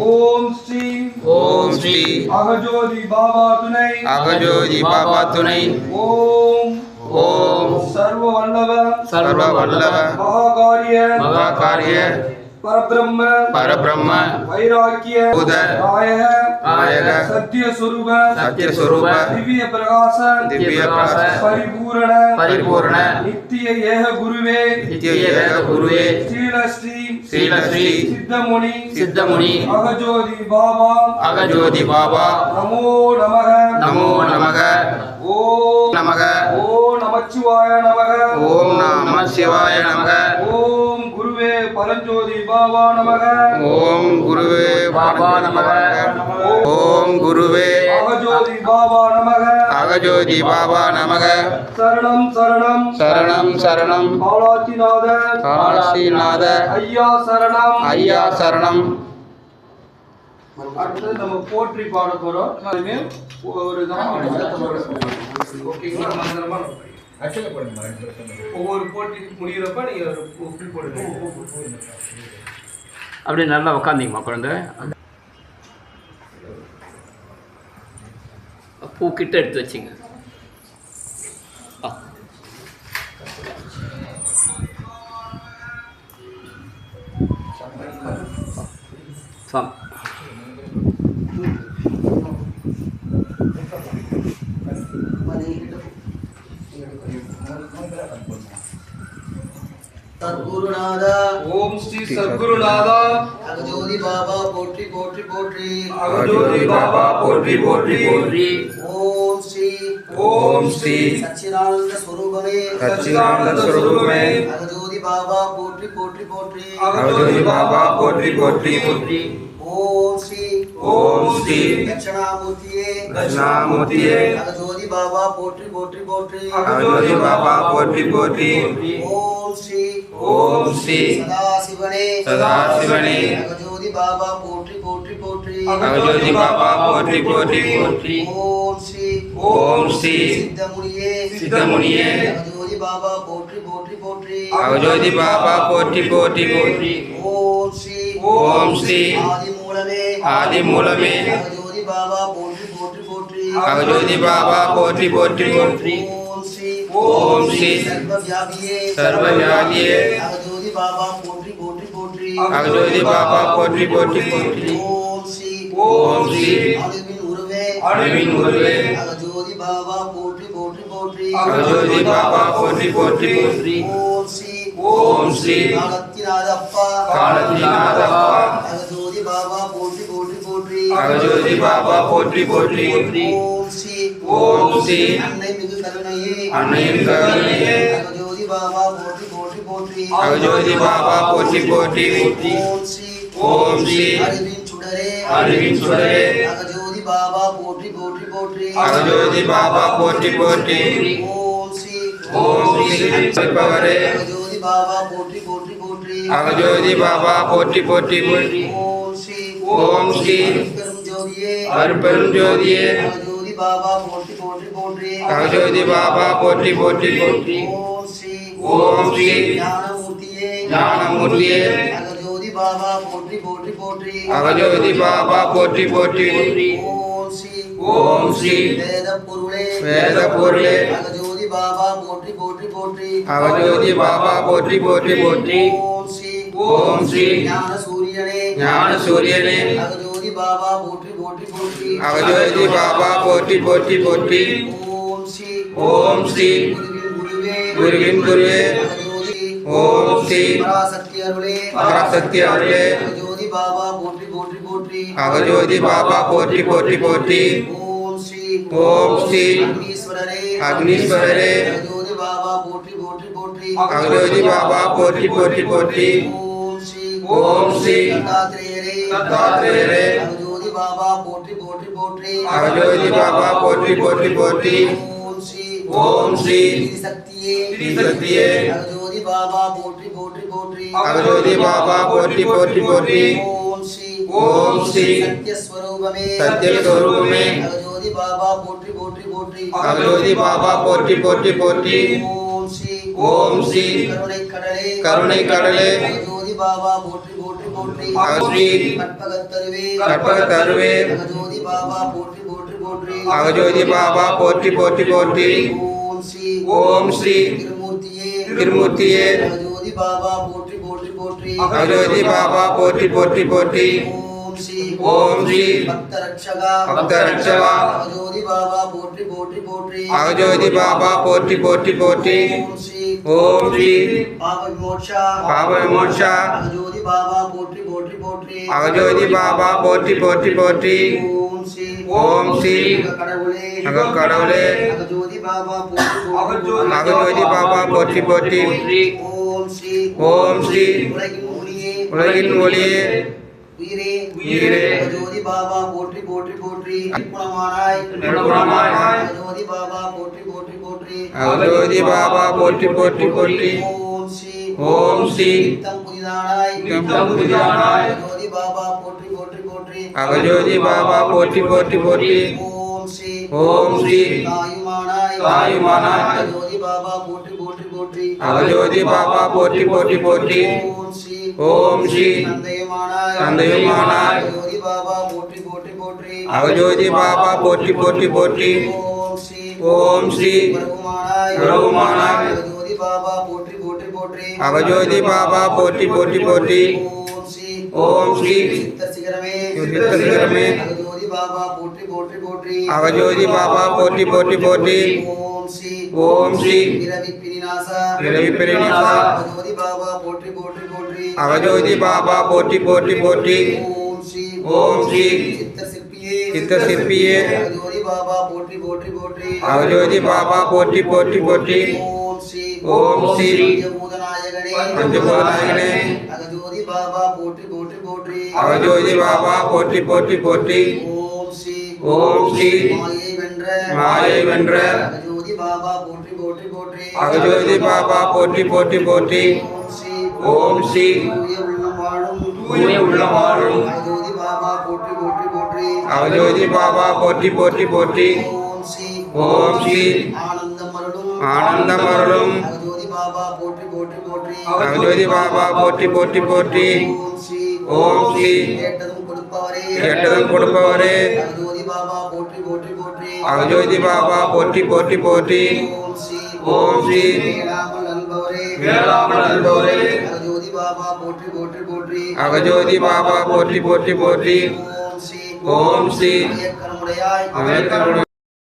ओम श्री ओम श्री अगजोदी बाबा तुनई। अगजोदी बाबा तुनई। ओम। ओम। सर्व वल्लभ सर्व वल्लभ महाकार्य। महाकार्य। परब्रह्म। परब्रह्म। वैराग्य। आयः। आयः। सत्य स्वरूप सत्य स्वरूप दिव्य प्रकाश दिव्य प्रकाश परिपूर्ण। परिपूर्ण। नित्य यह गुरुवे। नित्य यह गुरुवे। श्री श्री ஸ்ரீலஸ்ரீ சித்தமுனி சித்தமுனி அகஜோதி பாபா அகஜோதி பாபா நமோ நமக நமோ நமக ஓம் நமக ஓம் நமச்சிவாய நமக ஓம் நம சிவாய நமக ஓம் குருவே பரஞ்சோதி பாபா நமக ஓம் குருவே பாபா நமக ஓம் குருவே அகஜோதி பாபா நமக அகஜோதி பாபா நமக. சரணம் சரணம். சரணம் சரணம். பாலாஜிநாத காசிநாத ஐயா சரணம். ஐயா சரணம். அடுத்து நம்ம போற்றி பாட போறோம். ஒரு ஓகேங்களா மந்திரமா ஒவ்வொரு போட்டி முடிகிறப்ப நீங்க ஒரு போட்டி போடுங்க. அப்படியே நல்லா உட்காந்திங்கம்மா குழந்தை. பூ கிட்ட எடுத்து வச்சிங்க. சாமி சத்குருநாதா ஓம் ஸ்ரீ சத்குருநாதா அகஜோதி பாபா போற்றி போற்றி போற்றி அகஜோதி பாபா போற்றி போற்றி போற்றி ஓம் ஸ்ரீ ஓம் ஸ்ரீ சச்சிதானந்த ஸ்வரூபமே சச்சிதானந்த ஸ்வரூபமே அகஜோதி பாபா போற்றி போற்றி போற்றி அகஜோதி பாபா போற்றி போற்றி போற்றி ஓம் ஸ்ரீ ஓம் ஸ்ரீ தட்சிணாமூர்த்தியே தட்சிணாமூர்த்தியே அகஜோதி பாபா போற்றி போற்றி போற்றி அகஜோதி பாபா போற்றி போற்றி ஓம் ஸ்ரீ ஓம் ஸ்ரீ சதாசிவனே. சதாசிவனே. அகஜோதி பாபா போற்றி போற்றி போற்றி. அகஜோதி பாபா போற்றி போற்றி போற்றி. ஓம் ஸ்ரீ ஓம் ஸ்ரீ சித்தமுனியே. சித்தமுனியே. அகஜோதி பாபா போற்றி போற்றி போற்றி. அகஜோதி பாபா போற்றி போற்றி போற்றி. ஓம் ஸ்ரீ ஓம் ஸ்ரீ ஆதி மூலமே ஆதி மூலமே அகஜோதி பாபா போற்றி போற்றி போற்றி. அகஜோதி பாபா போற்றி போற்றி போற்றி. ஓம் ஸ்ரீ ஓம் ஸ்ரீ சர்வவியாபியே சர்வவியாபியே அகஜோதி பாபா போற்றி போற்றி போற்றி அகஜோதி பாபா போற்றி போற்றி போற்றி ஓம் ஸ்ரீ ஓம் ஸ்ரீ அணுவின் உருவே அணுவின் உருவே அகஜோதி பாபா போற்றி போற்றி போற்றி அகஜோதி பாபா போற்றி போற்றி போற்றி ஓம் ஸ்ரீ ஓம் ஸ்ரீ காலத்தினாத அப்பா காலத்தினாதப்பா அகஜோதி பாபா போற்றி போற்றி போற்றி அகஜோதி பாபா போற்றி போற்றி போற்றி ஓம் ஸ்ரீ அன்னை மிகு கருணையே. அன்னையின் கருணையே. அகஜோதி பாபா போற்றி போற்றி போற்றி. அகஜோதி பாபா போற்றி போற்றி. போற்றி. ஓம் ஸ்ரீ ஓம் ஸ்ரீ அறிவின் சுடரே. அறிவின் சுடரே. அகஜோதி பாபா போற்றி போற்றி போற்றி. அகஜோதி பாபா போற்றி போற்றி. ஓம் ஸ்ரீ ஓம் ஸ்ரீ அளிப்பவரே அகஜோதி பாபா போற்றி போற்றி போற்றி. அகஜோதி பாபா போற்றி போற்றி. போற்றி. ஓம் ஸ்ரீ ஓம் ஸ்ரீ ஜோதியே. அருட்பெரும் ஜோதியே. அகஜோதி பாபா போற்றி போற்றி போற்றி. அகஜோதி பாபா போற்றி போற்றி போற்றி. ஓம் ஸ்ரீ ஓம் ஸ்ரீ ஞானமூர்த்தியே. ஞானமூர்த்தியே. அகஜோதி பாபா போற்றி போற்றி போற்றி. அகஜோதி பாபா போற்றி போற்றி போற்றி. ஓம் ஸ்ரீ ஓம் ஸ்ரீ வேத பொருளே வேத பொருளே அகஜோதி பாபா போற்றி போற்றி போற்றி. அகஜோதி பாபா போற்றி போற்றி போற்றி. ஓம் ஸ்ரீ ஓம் ஸ்ரீ ஞான சூரியனே ஞான சூரியனே அகஜோதி பாபா போற்றி போற்றி போற்றி அகஜோதி பாபா போற்றி போற்றி போற்றி ஓம் ஸ்ரீ ஓம் ஸ்ரீ குருவின் குருவே ஓம் ஸ்ரீ பராசக்தி அருளே பராசக்தி அருளே பாபா போற்றி போற்றி போற்றி அகஜோதி பாபா போற்றி போற்றி போற்றி ஓம் ஸ்ரீ ஓம் ஸ்ரீ அக்னீஸ்வரரே அக்னீஸ்வரரே அகஜோதி பாபா போற்றி போற்றி போற்றி அகஜோதி பாபா போற்றி போற்றி போற்றி ஓம் ஸ்ரீ ஓம் ஸ்ரீ தத்தாத்ரேயரே தத்தாத்ரேயரே அகஜோதி பாபா போற்றி போற்றி போற்றி. அகஜோதி பாபா போற்றி போற்றி போற்றி. ஓம் ஸ்ரீ ஓம் ஸ்ரீ சக்தியே சக்தியே அகஜோதி பாபா போற்றி போற்றி போற்றி. அகஜோதி பாபா போற்றி போற்றி போற்றி. ஓம் ஸ்ரீ ஓம் ஸ்ரீ சத்யஸ்வரூபமே. சத்யஸ்வரூபமே. அகஜோதி பாபா போற்றி போற்றி போற்றி. அகஜோதி பாபா போற்றி போற்றி போற்றி. ஓம் ஸ்ரீ ஓம் ஸ்ரீ கருணை கடலே கருணை கடலே அகஜோதி பாபா போற்றி போற்றி போற்றி அகஸ்ரீ கற்பகத்தருவே கற்பகத்தருவே அகஜோதி பாபா போற்றி போற்றி போற்றி அகஜோதி பாபா போற்றி போற்றி போற்றி ஓம் ஸ்ரீ ஓம் ஸ்ரீ திருமூர்த்தியே திருமூர்த்தியே அகஜோதி பாபா போற்றி போற்றி போற்றி அகஜோதி பாபா போற்றி போற்றி போற்றி ஓம் ஸ்ரீ ஓம் ஸ்ரீ பக்த ரட்சகா பக்த ரட்சகா அகஜோதி பாபா போற்றி போற்றி போற்றி அகஜோதி பாபா போற்றி போற்றி போற்றி ஓம் ஸ்ரீ பாப விமோட்சா பாப விமோட்சா அகஜோதி பாபா போற்றி போற்றி போற்றி. அகஜோதி பாபா போற்றி போற்றி போற்றி. ஓம் ஸ்ரீ ஓம் ஸ்ரீ கடவுளே அக கடவுளே அகஜோதி பாபா போற்றி போற்றி போற்றி. அகஜோதி பாபா போற்றி போற்றி போற்றி. ஓம் ஸ்ரீ ஓம் ஸ்ரீ உலகின் ஒளியே. உலகின் ஒளியே. உயிரே. உயிரே. அகஜோதி பாபா போற்றி போற்றி போற்றி. குணமானாய் குணமானாய். அகஜோதி பாபா போற்றி போற்றி போற்றி. அகஜோதி பாபா போற்றி போற்றி போற்றி. ஓம் ஸ்ரீ. ஓம் ஸ்ரீ. நித்தம் புதிதானாய். நித்தம் புதிதானாய். அகஜோதி பாபா போற்றி போற்றி போற்றி. அகஜோதி பாபா போற்றி போற்றி போற்றி. ஓம் ஸ்ரீ. ஓம் ஸ்ரீ. தாயுமானாய். தாயுமானாய். அகஜோதி பாபா போற்றி போற்றி போற்றி. அகஜோதி பாபா போற்றி போற்றி போற்றி. ஓம் ஸ்ரீ. ஓம் ஸ்ரீ. தந்தையுமானாய். அகஜோதி பாபா போற்றி போற்றி போற்றி. ஓம் ஸ்ரீ பிரபுமானாய். அகஜோதி பாபா போற்றி போற்றி போற்றி. ஓம் ஸ்ரீ. சித்த சிகரமே. சித்த சிகரமே. அகஜோதி பாபா போற்றி போற்றி போற்றி அகஜோதி பாபா போற்றி போற்றி போற்றி ஓம் ஸ்ரீ ஓம் ஸ்ரீ பிறவி பிரிநாசா பிறவி பிரிநாசா. அகஜோதி பாபா போற்றி போற்றி போற்றி அகஜோதி பாபா போற்றி போற்றி போற்றி ஓம் ஸ்ரீ ஓம் ஸ்ரீ சித்த சிற்பியே சித்த சிற்பியே. அகஜோதி பாபா போற்றி போற்றி போற்றி அகஜோதி பாபா போற்றி போற்றி போற்றி ஓம் ஸ்ரீ ஓம் ஸ்ரீ பஞ்சபூதநாயகனே ஓம் ஸ்ரீ மாயை வென்ற அகஜோதி பாபா போற்றி போற்றி போற்றி. அகஜோதி பாபா போற்றி போற்றி போற்றி. ஓம் ஸ்ரீ தூய உள்ளம் வாழும். அகஜோதி பாபா போற்றி போற்றி போற்றி. அகஜோதி பாபா போற்றி போற்றி போற்றி. ஓம் ஸ்ரீ ஆனந்தம் அருளும் அகஜோதி பாபா போற்றி போற்றி போற்றி. ஓம் ஸ்ரீ கொடுப்பவரே. கேட்டதும் கொடுப்பவரே. அகஜோதி பாபா போற்றி போற்றி போற்றி. அகஜோதி பாபா போற்றி போற்றி போற்றி. ஓம் ஸ்ரீ வேளாமல். அகஜோதி பாபா போற்றி போற்றி போற்றி. அகஜோதி பாபா போற்றி போற்றி போற்றி. ஓம் ஸ்ரீ. ஓம் ஸ்ரீ.